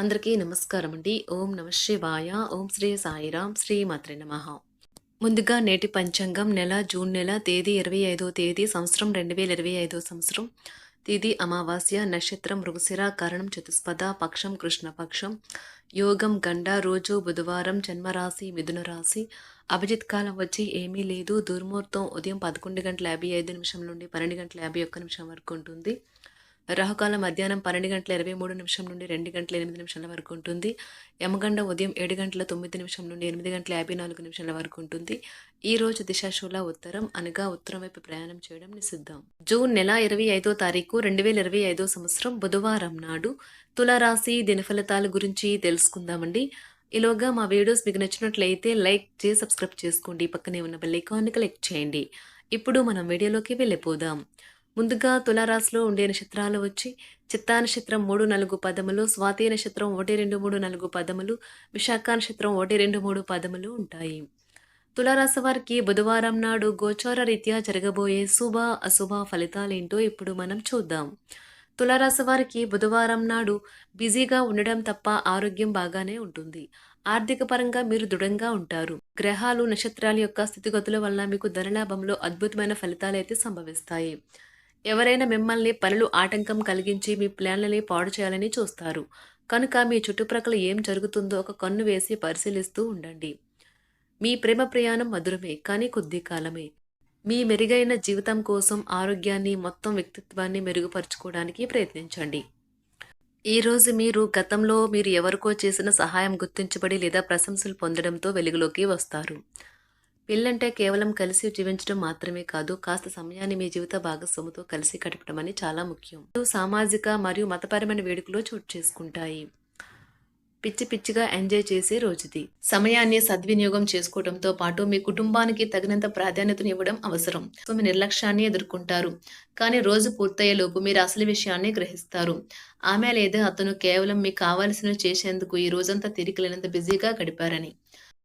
అందరికీ నమస్కారం అండి. ఓం నమ శివాయ. ఓం శ్రీ సాయిరాం. శ్రీ మాత్రే నమ. ముందుగా నేటి పంచాంగం నెల జూన్ నెల తేదీ ఇరవై ఐదో తేదీ సంవత్సరం రెండు వేల ఇరవై ఐదో సంవత్సరం. తేదీ అమావాస్య నక్షత్రం మృగశిర కరణం చతుస్పద పక్షం కృష్ణపక్షం. యోగం గండ రోజు బుధవారం జన్మరాశి మిథున రాశి. అభిజిత్ కాలం వచ్చి ఏమీ లేదు. దుర్ముహూర్తం ఉదయం పదకొండు గంటల యాభై ఐదు నిమిషం నుండి పన్నెండు గంటల యాభై ఒక్క నిమిషం వరకు ఉంటుంది. రాహుకాలం మధ్యాహ్నం పన్నెండు గంటల ఇరవై మూడు నిమిషం నుండి రెండు గంటల ఎనిమిది నిమిషాల వరకు ఉంటుంది. యమగండ ఉదయం ఏడు గంటల తొమ్మిది నిమిషం నుండి ఎనిమిది గంటల యాభై నాలుగు నిమిషాల వరకు ఉంటుంది. ఈ రోజు దిశాశూల ఉత్తరం అనగా ఉత్తరం వైపు ప్రయాణం చేయడం నిషిద్ధం. జూన్ నెల ఇరవై ఐదో తారీఖు రెండు వేల ఇరవై ఐదో సంవత్సరం బుధవారం నాడు తులారాశి దినఫలితాల గురించి తెలుసుకుందామండి. ఈలోగా మా వీడియోస్ మీకు నచ్చినట్లయితే లైక్ చేసి సబ్స్క్రైబ్ చేసుకోండి. పక్కనే ఉన్న బెల్ ఐకాన్ని క్లిక్ చేయండి. ఇప్పుడు మనం వీడియోలోకి వెళ్ళిపోదాం. ముందుగా తులారాశిలో ఉండే నక్షత్రాలు వచ్చి చిత్తా నక్షత్రం మూడు నాలుగు పదములు స్వాతి నక్షత్రం ఒకటి రెండు మూడు నాలుగు పదములు విశాఖ నక్షత్రం ఒకటి రెండు మూడు పదములు ఉంటాయి. తులారాశి వారికి బుధవారం నాడు గోచార రీత్యా జరగబోయే శుభ అశుభ ఫలితాలేంటో ఇప్పుడు మనం చూద్దాం. తులారాశి వారికి బుధవారం నాడు బిజీగా ఉండడం తప్ప ఆరోగ్యం బాగానే ఉంటుంది. ఆర్థిక పరంగా మీరు దృఢంగా ఉంటారు. గ్రహాలు నక్షత్రాల యొక్క స్థితిగతుల వల్ల మీకు ధనలాభంలో అద్భుతమైన ఫలితాలైతే సంభవిస్తాయి. ఎవరైనా మిమ్మల్ని పనులు ఆటంకం కలిగించి మీ ప్లాన్లని పాడు చేయాలని చూస్తారు. కనుక మీ చుట్టుప్రక్కల ఏం జరుగుతుందో ఒక కన్ను వేసి పరిశీలిస్తూ ఉండండి. మీ ప్రేమ ప్రయాణం మధురమే కానీ కొద్ది కాలమే. మీ మెరుగైన జీవితం కోసం ఆరోగ్యాన్ని మొత్తం వ్యక్తిత్వాన్ని మెరుగుపరుచుకోవడానికి ప్రయత్నించండి. ఈరోజు మీరు గతంలో మీరు ఎవరికో చేసిన సహాయం గుర్తించబడి లేదా ప్రశంసలు పొందడంతో వెలుగులోకి వస్తారు. పెళ్ళంటే కేవలం కలిసి జీవించడం మాత్రమే కాదు కాస్త సమయాన్ని మీ జీవిత భాగస్వామితో కలిసి గడపడం అని చాలా ముఖ్యం. సామాజిక మరియు మతపరమైన వేడుకలో చోటు చేసుకుంటాయి. పిచ్చి పిచ్చిగా ఎంజాయ్ చేసే రోజుది. సమయాన్ని సద్వినియోగం చేసుకోవడంతో పాటు మీ కుటుంబానికి తగినంత ప్రాధాన్యతను ఇవ్వడం అవసరం. సో మీ నిర్లక్ష్యాన్ని ఎదుర్కొంటారు. కానీ రోజు పూర్తయ్యేలోపు మీరు అసలు విషయాన్ని గ్రహిస్తారు. ఆమె లేదా అతను కేవలం మీకు కావాల్సినవి చేసేందుకు ఈ రోజంతా తిరిగి లేనంత బిజీగా గడిపారని.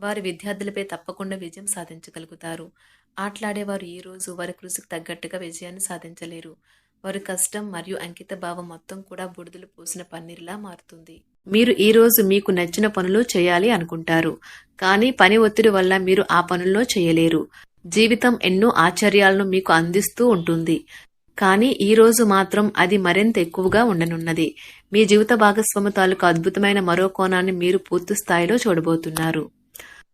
వారి విద్యార్థులపై తప్పకుండా విజయం సాధించగలుగుతారు. ఆటలాడేవారు ఈ రోజు వారి కృషికి తగ్గట్టుగా విజయాన్ని సాధించలేరు. వారి కష్టం మరియు అంకిత భావం మొత్తం కూడా బుడిదలు పోసిన పన్నీర్లా మారుతుంది. మీరు ఈ రోజు మీకు నచ్చిన పనులు చేయాలి అనుకుంటారు. కానీ పని ఒత్తిడి వల్ల మీరు ఆ పనుల్లో చేయలేరు. జీవితం ఎన్నో ఆశ్చర్యాలను మీకు అందిస్తూ ఉంటుంది. కానీ ఈ రోజు మాత్రం అది మరింత ఎక్కువగా ఉండనున్నది. మీ జీవిత భాగస్వామి తాలూకు అద్భుతమైన మరో కోణాన్ని మీరు పూర్తి స్థాయిలో చూడబోతున్నారు.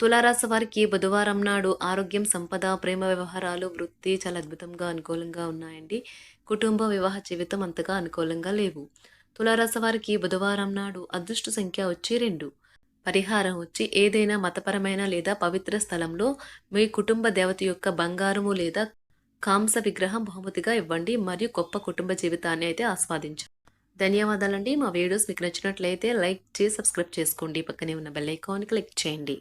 తులారాశి వారికి బుధవారం నాడు ఆరోగ్యం సంపద ప్రేమ వ్యవహారాలు వృత్తి చాలా అద్భుతంగా అనుకూలంగా ఉన్నాయండి. కుటుంబ వివాహ జీవితం అంతగా అనుకూలంగా లేవు. తులారాశి వారికి బుధవారం నాడు అదృష్ట సంఖ్య వచ్చి రెండు. పరిహారం వచ్చి ఏదైనా మతపరమైన లేదా పవిత్ర స్థలంలో మీ కుటుంబ దేవత యొక్క బంగారము లేదా కాంస విగ్రహం బహుమతిగా ఇవ్వండి. మరియు గొప్ప కుటుంబ జీవితాన్ని అయితే ఆస్వాదించండి. ధన్యవాదాలండి. మా వీడియోస్ మీకు నచ్చినట్లయితే లైక్ చేసి సబ్స్క్రైబ్ చేసుకోండి. పక్కనే ఉన్న బెల్ ఐకాన్ క్లిక్ చేయండి.